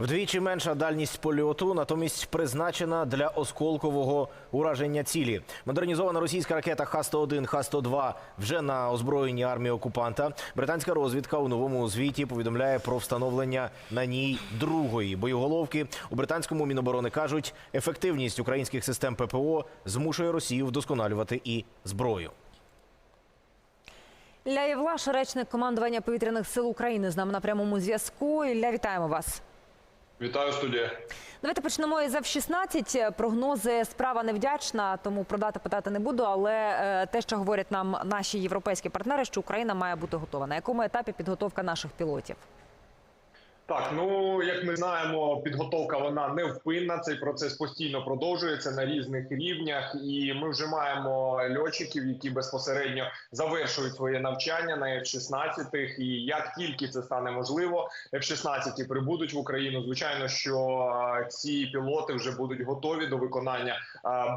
Вдвічі менша дальність польоту, натомість призначена для осколкового ураження цілі. Модернізована російська ракета Х-101, Х-102 вже на озброєнні армії окупанта. Британська розвідка у новому звіті повідомляє про встановлення на ній другої боєголовки. У британському міноборони кажуть, ефективність українських систем ППО змушує Росію вдосконалювати і зброю. Ілля Євлаш, речник командування повітряних сил України, з нами на прямому зв'язку. Ілля, вітаємо вас. Вітаю студія. Давайте почнемо із F-16. Прогнози справа невдячна, тому про дати питати не буду. Але е, те, що говорять нам наші європейські партнери, що Україна має бути готова. На якому етапі підготовка наших пілотів? Так, ну як ми знаємо, підготовка вона невпинна. Цей процес постійно продовжується на різних рівнях, і ми вже маємо льотчиків, які безпосередньо завершують своє навчання на F-16. І як тільки це стане можливо, F-16 прибудуть в Україну. Звичайно, що ці пілоти вже будуть готові до виконання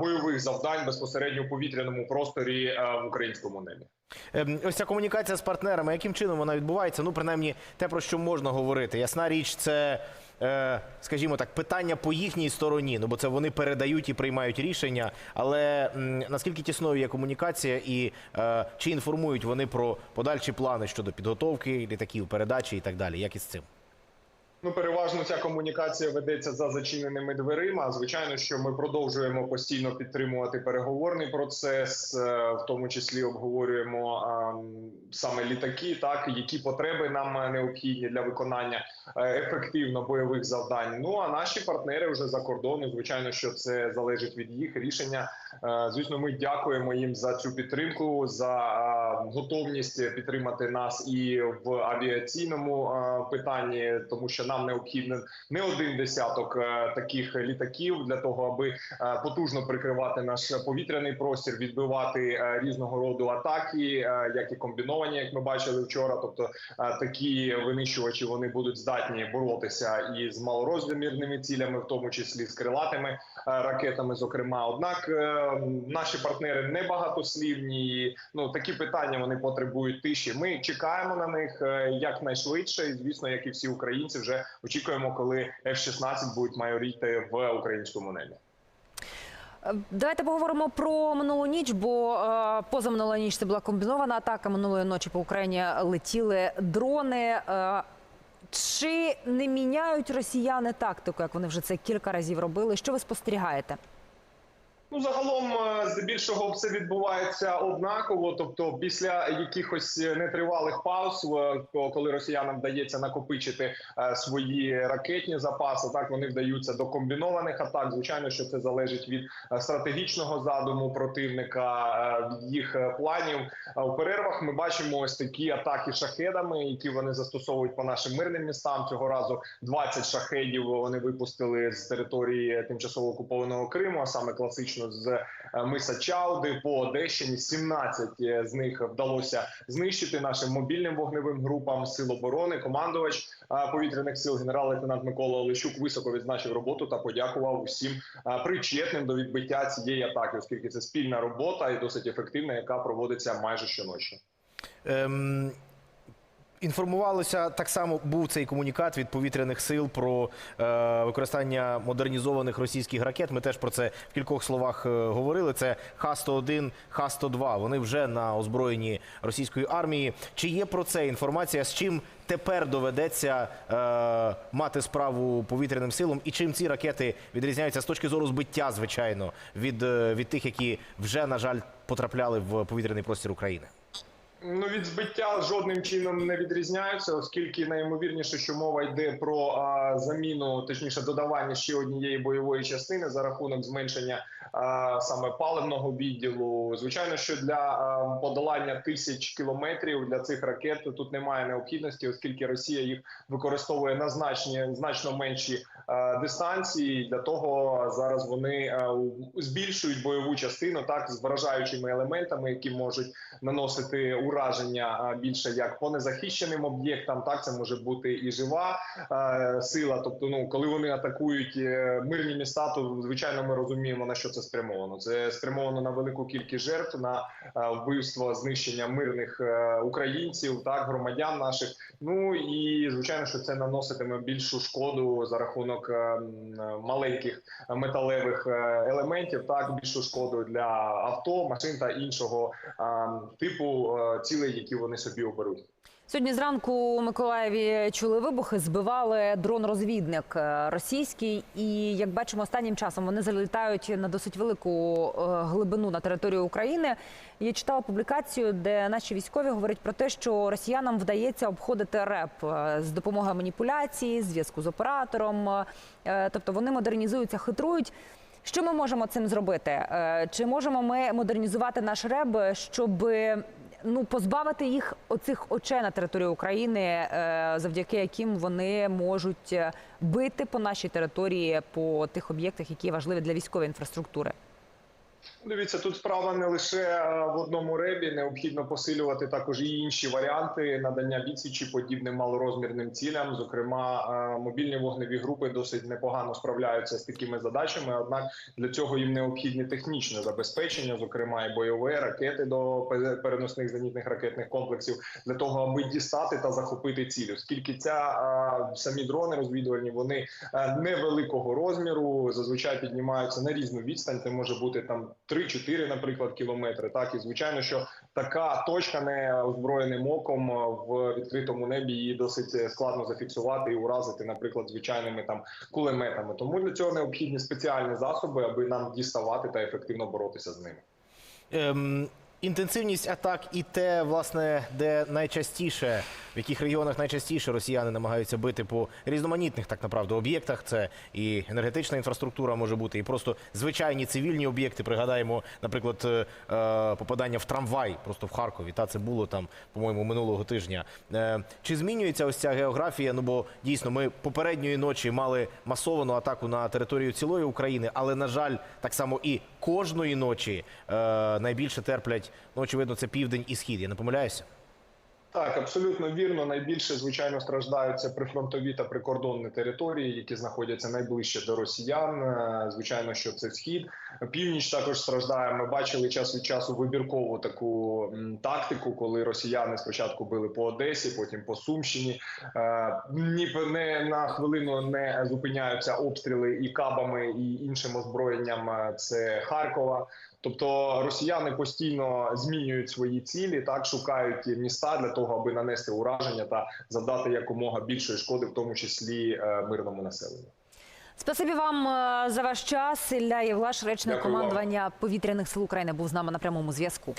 бойових завдань безпосередньо в повітряному просторі в українському небі. Ем, Ось ця комунікація з партнерами, яким чином вона відбувається? Ну, принаймні, те, про що можна говорити. Ясна річ, це, е, скажімо так, питання по їхній стороні. Ну, бо це вони передають і приймають рішення. Але наскільки тісною є комунікація, і е, чи інформують вони про подальші плани щодо підготовки літаків, передачі і так далі? Як із цим? Ну, переважно ця комунікація ведеться за зачиненими дверима. Звичайно, що ми продовжуємо постійно підтримувати переговорний процес, е, в тому числі обговорюємо саме літаки, так які потреби нам необхідні для виконання е, ефективно бойових завдань. Ну а наші партнери вже за кордону. Звичайно, що це залежить від їх рішення. Е, Звісно, ми дякуємо їм за цю підтримку, за готовність підтримати нас і в авіаційному питанні, тому що нам необхідно не один десяток е, таких літаків для того, аби е, потужно прикривати наш повітряний простір, відбивати е, різного роду атаки, як і комбіновані, як ми бачили вчора. Тобто такі винищувачі вони будуть здатні боротися і з малорозмірними цілями, в тому числі з крилатими ракетами. Зокрема, однак наші партнери не багатослівні. і, Ну такі питання вони потребують тиші. Ми чекаємо на них якнайшвидше, і звісно, як і всі українці, вже очікуємо, коли F-16 будуть майоріти в українському небі. Давайте поговоримо про минулу ніч, бо е, позаминула ніч це була комбінована атака. Минулої ночі по Україні летіли дрони. Е, чи не міняють росіяни тактику, як вони вже це кілька разів робили? Що ви спостерігаєте? Ну, загалом, е, здебільшого, все відбувається однаково. Тобто, після якихось нетривалих пауз, е, коли росіянам вдається накопичити е, свої ракетні запаси, так вони вдаються до комбінованих атак. Звичайно, що це залежить від е, стратегічного задуму противника, е, від їх е, планів. У перервах ми бачимо ось такі атаки шахедами, які вони застосовують по нашим мирним містам. Цього разу 20 шахедів вони випустили з території тимчасово окупованого Криму, а саме класично з е, миса Чауди по Одещині. 17 з них вдалося знищити нашим мобільним вогневим групам сил оборони. Командувач е, повітряних сил генерал-лейтенант Микола Олещук високо відзначив роботу та подякував усім е, причетним до відбиття цієї атаки, оскільки це спільна робота і досить ефективна, яка проводиться майже щоночі. Ем, Інформувалося так само був цей комунікат від повітряних сил про е, використання модернізованих російських ракет. Ми теж про це в кількох словах е, говорили. Це Х-101, Х-102. Вони вже на озброєнні російської армії. Чи є про це інформація? З чим тепер доведеться е, мати справу повітряним силам? І чим ці ракети відрізняються з точки зору збиття, звичайно, від, е, від тих, які вже на жаль потрапляли в повітряний простір України? Ну, від збиття жодним чином не відрізняються, оскільки найімовірніше, що мова йде про а, заміну, точніше, додавання ще однієї бойової частини за рахунок зменшення а, саме паливного відділу. Звичайно, що для а, подолання тисяч кілометрів для цих ракет тут немає необхідності, оскільки Росія їх використовує на значні значно менші е, дистанції. Для того зараз вони у- збільшують бойову частину, так з вражаючими елементами, які можуть наносити ураження більше як по незахищеним об'єктам. Так це може бути і жива сила. Тобто, ну коли вони атакують е, мирні міста, то звичайно ми розуміємо на що це спрямовано. Це спрямовано на велику кількість жертв, на вбивство, знищення мирних е, українців, так громадян наших. Ну і звичайно, що це наноситиме більшу шкоду за рахунок е, маленьких металевих елементів. Так більшу шкоду для авто, машин та іншого типу цілей, які вони собі оберуть. Сьогодні зранку у Миколаєві чули вибухи, збивали дрон-розвідник е, російський. І як бачимо, останнім часом вони залітають на досить велику е, глибину на територію України. Я читала публікацію, де наші військові говорять про те, що росіянам вдається обходити РЕП е, з допомогою маніпуляції, зв'язку з оператором. Тобто вони модернізуються, хитрують. Що ми можемо цим зробити? Чи можемо ми модернізувати наш РЕБ, щоб ну позбавити їх оцих очей на території України, е, завдяки яким вони можуть е, бити по нашій території по тих об'єктах, які важливі для військової інфраструктури? Дивіться, тут справа не лише е, в одному ребі. Необхідно посилювати також і інші варіанти надання відсічі подібним малорозмірним цілям. Зокрема, е, мобільні вогневі групи досить непогано справляються з такими задачами. Однак для цього їм необхідне технічне забезпечення, зокрема і бойове ракети до пе- переносних зенітних ракетних комплексів, для того, аби дістати та захопити ціль. Оскільки ця е, самі дрони розвідувальні вони невеликого розміру, зазвичай піднімаються на різну відстань. Це може бути там 3-4, наприклад, кілометри. Так і звичайно, що така точка не озброєним оком е, в відкритому небі її досить е, складно зафіксувати і уразити, наприклад, звичайними там кулеметами. Тому для цього необхідні спеціальні засоби, аби нам діставати та ефективно боротися з ними. Ем, інтенсивність атак і те, власне, де найчастіше, в яких регіонах найчастіше росіяни намагаються бити по різноманітних, так направду, об'єктах. Це і енергетична інфраструктура може бути, і просто звичайні цивільні об'єкти. Пригадаємо, наприклад, е, е, попадання в трамвай просто в Харкові. Та це було там, по-моєму, минулого тижня. Е, Чи змінюється ось ця географія? Ну бо дійсно ми попередньої ночі мали масовану атаку на територію цілої України, але на жаль, так само і кожної ночі е, найбільше терплять. Ну, очевидно, це південь і схід. Я не помиляюся. Так, абсолютно вірно. Найбільше звичайно страждаються прифронтові та прикордонні території, які знаходяться найближче до росіян. Е, Звичайно, що це схід. Північ також страждає. Ми бачили час від часу вибіркову таку тактику, коли росіяни спочатку били по Одесі, потім по Сумщині. Е, Ні не на хвилину не зупиняються обстріли і кабами, і іншим озброєнням. е, Це Харкова. Тобто росіяни постійно змінюють свої цілі, так шукають міста для того, аби нанести ураження та завдати якомога більшої шкоди, в тому числі е, мирному населенню. Спасибі вам е, за ваш час. Ілля Євлаш, речник командування повітряних сил України, був з нами на прямому зв'язку.